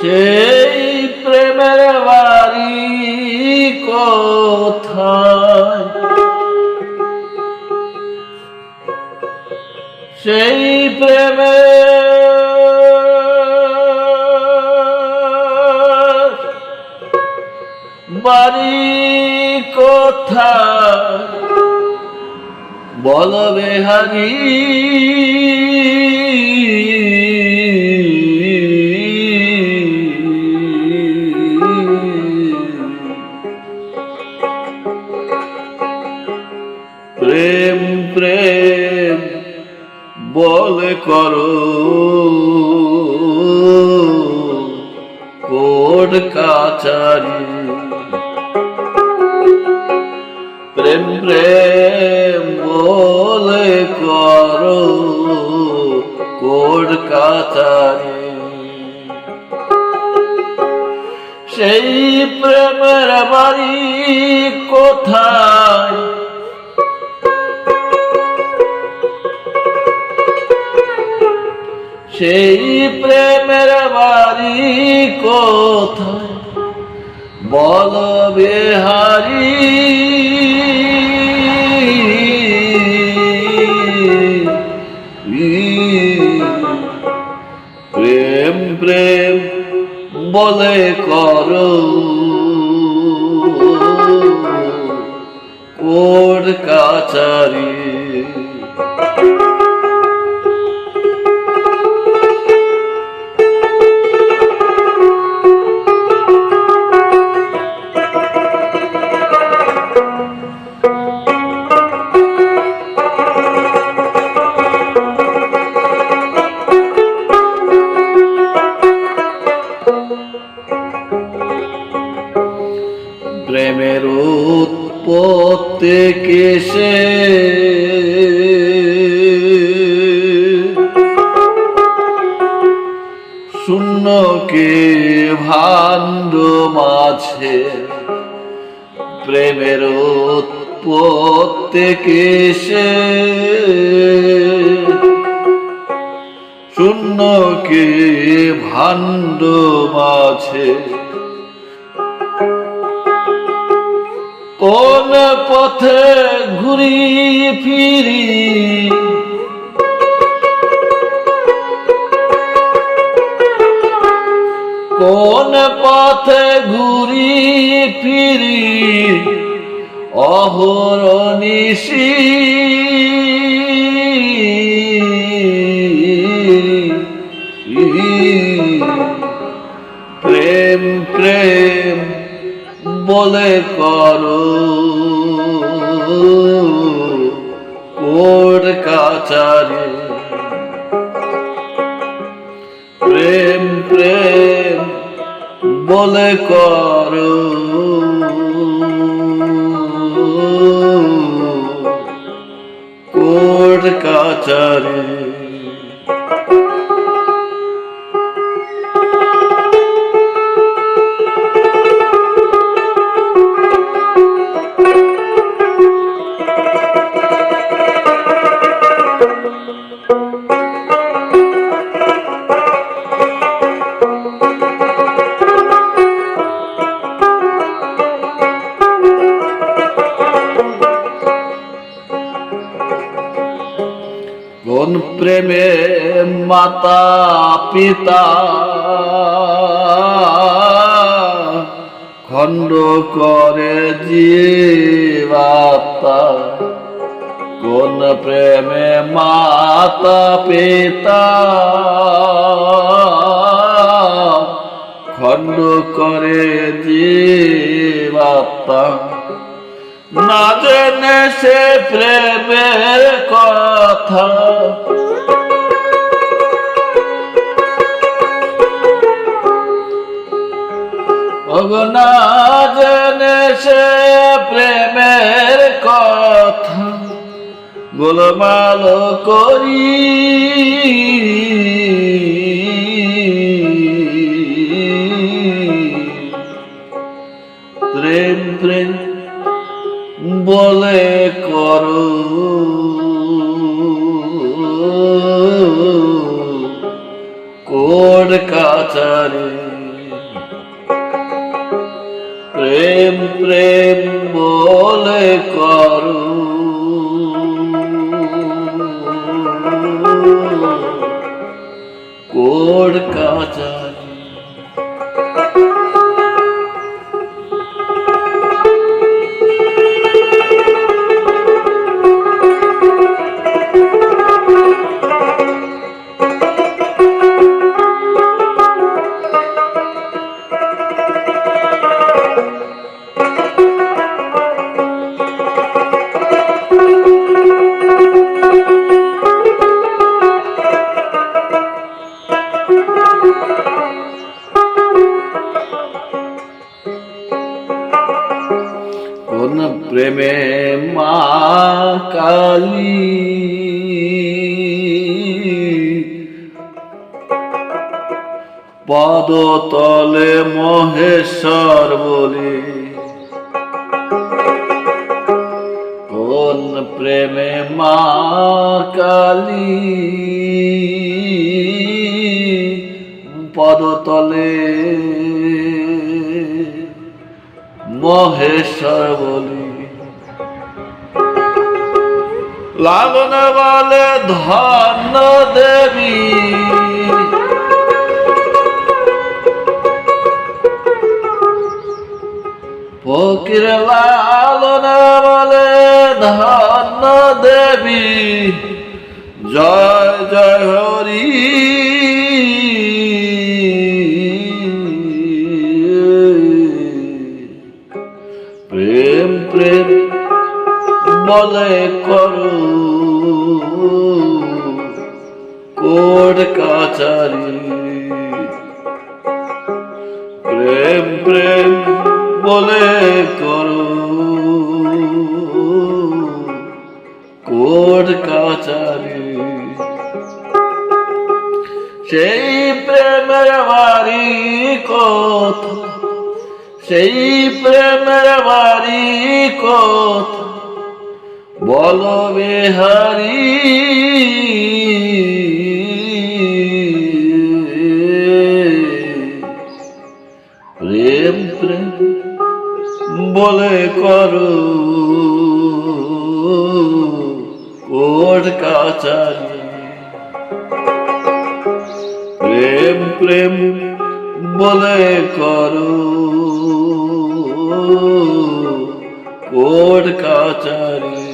সেই প্রেমের বাড়ি কোথায়? সেই প্রেমের বাড়ি কোথায়? বল বেহারি কোড কাচারি প্রেম প্রেম বলে করো কোড কাচারি সেই প্রেমের বাড়ি কোথায়? সেই প্রেমের বাড়ি কোথায়? বল বেহারি। প্রেম প্রেম বলে করো। কোর কাচারি উৎপত্তি কেসে শূন্যকে ভাণ্ড মাছে প্রেমের উৎপত্তি কেসে শূন্যকে ভাণ্ড মাঝে কোন পথে ঘুরি ফিরি? কোন পথে ঘুরি ফিরি? অহরনিশি। বলে করো। কোর কাচারে। প্রেম প্রেম বলে করো। কোর কাচারে। কোন প্রেমে মাতা পিতা? খণ্ড করে জীবাত্মা। কোন প্রেমে মাতা পিতা? খণ্ড করে জীবাত্মা। না জেনে সে প্রেমের কথা। ওগো, না জেনে সে প্রেমের কথা। গোলমাল করি। প্রেম প্রেম বলে কর। কোড কাচারে। প্রেম প্রেম বলে কর। কোড কাচারি কোন প্রেমে মা কালী। পদতলে মহেশ্বর বলে। কোন প্রেমে মা কালী। পদতলে মহেশ্বর বলি লালন বলে ধন্য দেবী। ফকির লালন বলে ধন্য দেবী। জয় জয় হরি বলে করু। কোট কাচারি। প্রেম প্রেম বলে করু। কোট কাচারি। সেই প্রেমের বাড়ি কথা সেই প্রেমের বাড়ি কথা বল বিহারি প্রেম প্রেম বলে করো। কোট কাচারি প্রেম প্রেম বলে করো। কোট কাচারি